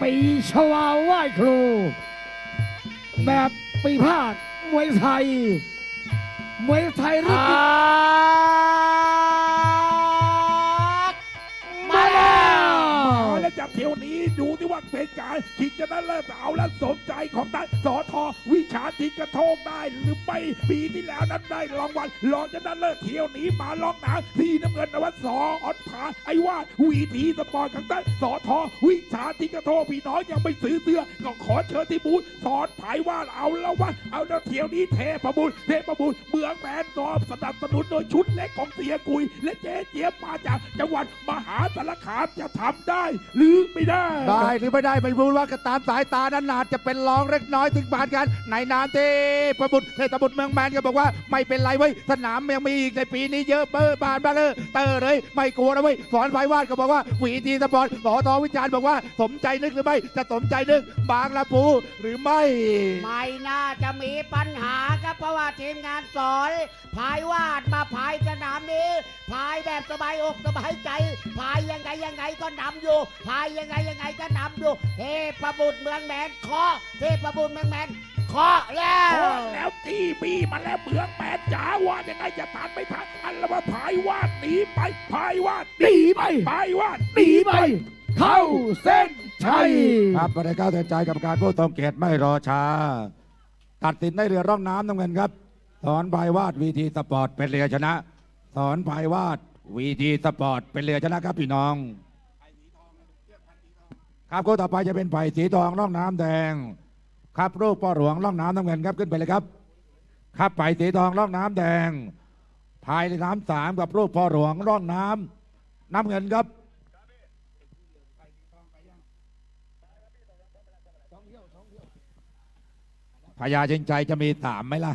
ปีชวาไหว้ครู แบบปีพาดมวยไทย มวยไทยรุ่น เที่ยวนี้ดูที่ว่าเป็นการคิดจะนั้นเลิศเอาและสนใจของท่านสอทอวิชาทิกระโทกได้หรือไม่ปีที่แล้วนั้นได้รางวัลรองจะนั้นเลิศเที่ยวนี้มาลองหนังที่น้ำเงินนวัดสออดผาไอ้ว่าวีทีสปอร์ตของท่านสอทอวิชาทิกระโทกพี่น้องยังไม่ซื้อเสื้อก็ขอเชิญที่บูธสอนภายว่าเอาแล้วว่าเอาแล้วเที่ยวนี้เทพบุญเทพบุญเมืองแมนสอบสนับสนุนโดยชุดเล็กของเสียกุย และเจ๊เจี๊ยบมาจากจังหวัดมหาสารคามจะทำได้ หรือไม่ได้ได้หรือไม่ได้ไม่รู้ว่าก็ตามสายตานั้นอาจจะเป็นรองเล็กน้อยถึงบานกันในนามเทพบุตรเทพบุตรเมืองแมนก็บอกว่าไม่เป็นไรเว้ยสนามยังมีอีกในปีนี้เยอะเบอร์บานบ้างเออเตอร์เลยไม่กลัวนะเว้ยสอนไฟวาดก็บอกว่าวีทีสปอร์ตสอทอวิจารณ์บอกว่าสมใจนึกหรือไม่จะสมใจนึกบางละปูหรือไม่ ไม่น่าจะมีปัญหาครับเพราะว่าทีมงานสอนพายวาดมา พายสนามนี้ พายแบบสบายอกสบายใจ พายยังไงยังไงก็นำอยู่ พายยังไงยังไงก็นำอยู่ เทพบุตรเมืองแมนเคาะเทพบุตรเมืองแมนเคาะแล้วโอ้แล้วตีบีมาแล้วเมืองแปดจ๋าว่ายังไงจะทันไม่ทันอันละว่าพายวาดหนีไปพายวาดหนีไปพายวาดหนีไป เข้าเส้นชัยครับประเด็นก้าวเตือนใจกรรมการผู้ทรงเกียรติไม่รอช้า ตัดสินได้เรือร่องน้ำน้ำเงินครับ สอนภายวาดวีทีสปอร์ตเป็นเรือชนะ สอนภายวาดวีทีสปอร์ตเป็นเรือชนะครับพี่น้อง ครับคู่ต่อไปจะเป็นไผ่สีทองร่องน้ำแดง ครับรูปพ่อหลวงร่องน้ำน้ำเงินครับขึ้นไปเลยครับ ครับไผ่สีทองร่องน้ำแดงภายในน้ำสามกับรูปพ่อหลวงร่องน้ำน้ำเงินครับพญาเชิงใจจะมีสามไหมล่ะ